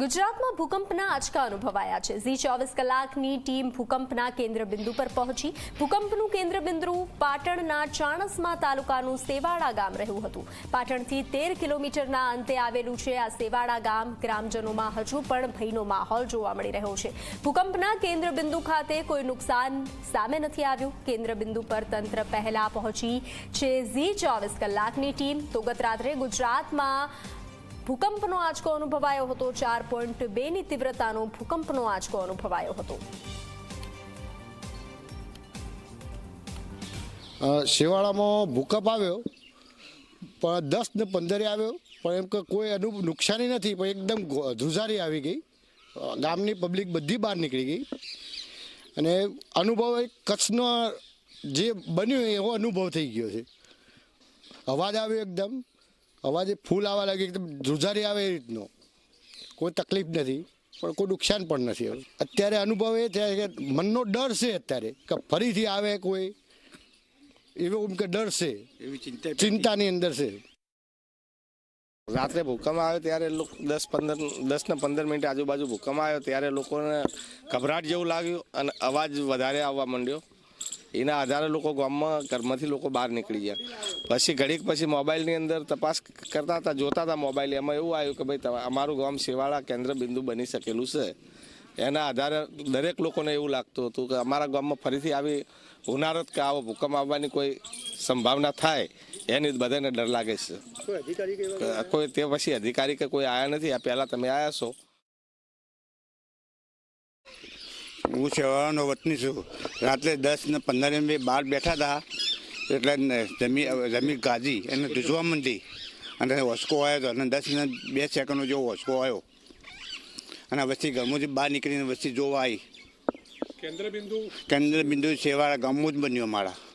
ગુજરાતમાં ભૂકંપના આંચકા અનુભવાયા છે. ઝી ચોવીસ કલાકની ટીમ ભૂકંપના કેન્દ્રબિંદુ પર પહોંચી. ભૂકંપનું કેન્દ્રબિંદુ પાટણના ચાણસમાં તાલુકાનું સેવાડા ગામ રહ્યું હતું. પાટણથી તેર કિલોમીટરના અંતે આવેલું છે આ સેવાડા ગામ. ગ્રામજનોમાં હજુ પણ ભયનો માહોલ જોવા મળી રહ્યો છે. ભૂકંપના કેન્દ્ર બિંદુ ખાતે કોઈ નુકસાન સામે નથી આવ્યું. કેન્દ્રબિંદુ પર તંત્ર પહેલા પહોંચી છે. ઝી ચોવીસ કલાકની ટીમ. તો ગત રાત્રે ગુજરાતમાં ભૂકંપનો આંચકો અનુભવાયો હતો. ચાર પોઈન્ટ બેની તીવ્રતાનો ભૂકંપનો આંચકો અનુભવાયો હતો. શિવાળામાં ભૂકંપ આવ્યો, પણ દસ ને પંદરે આવ્યો, પણ એમ કે કોઈ અનુ નુકસાની નથી, પણ એકદમ ધ્રુજારી આવી ગઈ. ગામની પબ્લિક બધી બહાર નીકળી ગઈ. અને અનુભવ એક કચ્છનો જે બન્યું એવો અનુભવ થઈ ગયો છે. અવાજ આવ્યો એકદમ. અવાજે ફૂલ આવવા લાગે એકદમ ધ્રુજારી આવે એ રીતનો. કોઈ તકલીફ નથી પણ કોઈ નુકસાન પણ નથી અત્યારે અનુભવ એ થાય કે મનનો ડર છે અત્યારે કે ફરીથી આવે કોઈ એવો એમ કે ડર છે. એવી ચિંતા ચિંતાની અંદર છે. રાત્રે ભૂકંપ આવ્યો ત્યારે લોકો દસ પંદર દસ ને પંદર મિનિટ આજુબાજુ ભૂકંપ આવ્યો ત્યારે લોકોને ગભરાટ જેવું લાગ્યું અને અવાજ વધારે આવવા માંડ્યો. એના આધારે લોકો ગામમાં ઘરમાંથી લોકો બહાર નીકળી ગયા. પછી ઘડીક પછી મોબાઈલની અંદર તપાસ કરતા હતા જોતા હતા મોબાઈલ. એમાં એવું આવ્યું કે ભાઈ અમારું ગામ સેવાળા કેન્દ્ર બિંદુ બની શકેલું છે. એના આધારે દરેક લોકોને એવું લાગતું હતું કે અમારા ગામમાં ફરીથી આવી હોનારત કે આવો ભૂકંપ આવવાની કોઈ સંભાવના થાય એની બધાને ડર લાગે છે. કોઈ તે પછી અધિકારી કે કોઈ આવ્યા નથી. આ પહેલાં તમે આવ્યા છો. હું સેવાનો વતની છું. રાત્રે દસ ને પંદર એમ બહાર બેઠા હતા. એટલે જમી જમીન ગાજી એને ધૂજવા માંડી. અને વસકો આવ્યો હતો અને દસ ને બે સેકન્ડનો જેવો વસકો આવ્યો. અને વસ્તી ઘરમાંથી બહાર નીકળીને વસ્તી જોવા આવી. કેન્દ્ર બિંદુ કેન્દ્ર બિંદુ સેવાળા ગામમાં જ બન્યું અમારા